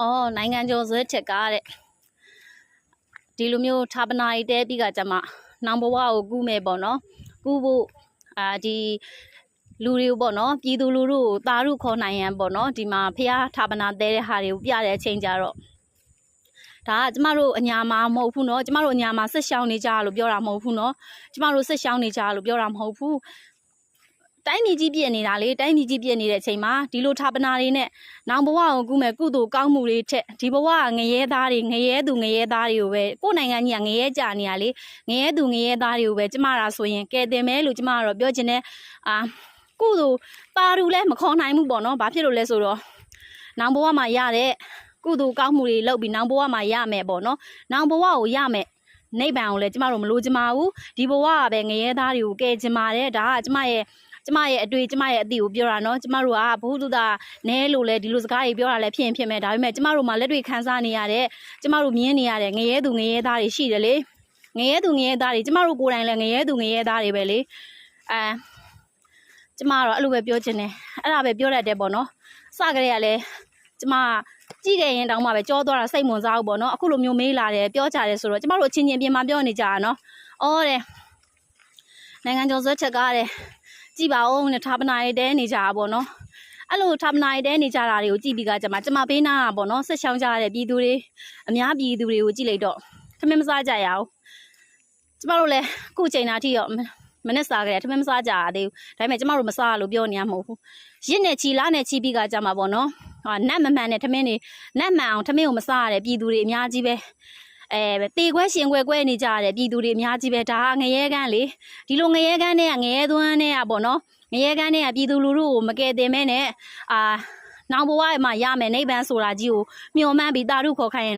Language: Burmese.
အော်နိုင်ငံကျော်ဇွဲချက်ကတဲ့ဒီလိုမျိုးဌာပနာရီတဲပြီးကကြမှာနောင်ဘဝကိုကူးမယ်ပေါ့နော်ကူးဖို့အာဒီလူတွေကိုပေါ့နော်ပြည်သူလူထုကိုတာရုခေါ်နိုင်ရန်ပေါ့နော်ဒီမှာဖះဌာပနာတဲတဲ့ဟာတွေကိုပြတဲ့အချိန်ကြတော့ဒါကကျမတို့အညာမှာမဟုတ်ဘူးเนาะကျမတို့အညာမှာဆက်ရှောင်းနေကြလို့ပြောတာမဟုတ်ဘူးเนาะကျမတို့ဆက်ရှောင်းနေကြလို့ပြောတာမဟုတ်ဘူး တိုင်းပြည်ကြီးပြည့်နေတာလေတိုင်းပြည်ကြီးပြည့်နေတဲ့အချိန်မှာဒီလိုဌာပနာတွေနဲ့နောင်ဘဝကိုကူးမဲ့ကုသိုလ်ကောင်းမှုတွေထက်ဒီဘဝကငရဲသားတွေငရဲသူငရဲသားတွေကိုပဲကိုယ့်နိုင်ငံကြီးကငရဲကြနေရလေငရဲသူငရဲသားတွေကိုပဲကျမရာဆိုရင်ကဲတင်မဲလို့ကျမကတော့ပြောချင်တယ်အာကုသိုလ်တာရူလည်းမခေါ်နိုင်ဘူးပေါ့နော်ဘာဖြစ်လို့လဲဆိုတော့နောင်ဘဝမှာရတဲ့ကုသိုလ်ကောင်းမှုတွေလုပ်ပြီးနောင်ဘဝမှာရမယ်ပေါ့နော်နောင်ဘဝကိုရမယ်နိဗ္ဗာန်ကိုလည်းကျမတို့မလိုချင်ပါဘူးဒီဘဝကပဲငရဲသားတွေကိုကဲချင်ပါတယ်ဒါကကျမရဲ့ ကျမရဲ့အတွေ့ကျမရဲ့အသိကိုပြောတာနော်ကျမတို့ကဘ ഹു တုဒနဲလို့လဲဒီလိုစကားတွေပြောတာလဲဖြစ်ရင်ဖြစ်မယ်ဒါပေမဲ့ကျမတို့မှာလက်တွေခန်းစားနေရတဲ့ကျမတို့မြင်နေရတဲ့ငရဲသူငရဲသားတွေရှိတယ်လေငရဲသူငရဲသားတွေကျမတို့ကိုယ်တိုင်လည်းငရဲသူငရဲသားတွေပဲလေအဲကျမကတော့အဲ့လိုပဲပြောချင်တယ်အဲ့ဒါပဲပြောတတ်တယ်ပေါ့နော်စကလေးကလည်းကျမကြည့်ခဲ့ရင်တောင်းမှပဲကြောသွားတာစိတ်ဝင်စားဘူးပေါ့နော်အခုလိုမျိုးမေးလာတယ်ပြောကြတယ်ဆိုတော့ကျမတို့အချင်းချင်းပြင်မာပြောနေကြတာနော်အော်တဲ့နိုင်ငံကျော်ဆွဲချက်ကတဲ့ ကြည်ပါဦးနဲ့ဌာပနာရီတဲနေကြတာပေါ့နော်အဲ့လိုဌာပနာရီတဲနေကြတာတွေကိုကြည်ပြီးကကြမှာကျမပေးနာတာပေါ့နော်ဆက်ရှောင်းကြရတဲ့ပြည်သူတွေအများပြည်သူတွေကိုကြည်လိုက်တော့ထမင်းမစားကြရအောင်ကျမတို့လည်းခုချိန်တာထိရောမမနဲ့စားကြတယ်ထမင်းမစားကြရသေးဘူးဒါပေမဲ့ကျမတို့မစားလို့ပြောနေရမှာမဟုတ်ဘူးရစ်နဲ့ချီလာနဲ့ချီပြီးကကြမှာပေါ့နော်ဟာနတ်မမှန်နဲ့ထမင်းတွေနတ်မှန်အောင်ထမင်းကိုမစားရတဲ့ပြည်သူတွေအများကြီးပဲ အဲတေခွဲရှင်ခွဲခွဲနေကြရတဲ့ပြည်သူတွေအများကြီးပဲဒါကငရဲကန်းလေဒီလိုငရဲကန်းနဲ့ကငရဲသွန်းနဲ့ကပေါ့နော်ငရဲကန်းနဲ့ကပြည်သူလူထုကိုမကယ်တင်မဲနဲ့အာနောင်ဘဝမှာရမယ်နိဗ္ဗာန်ဆိုတာကြီးကိုမျှော်မှန်းပြီးတာရုခေါ်ခိုင်းရင်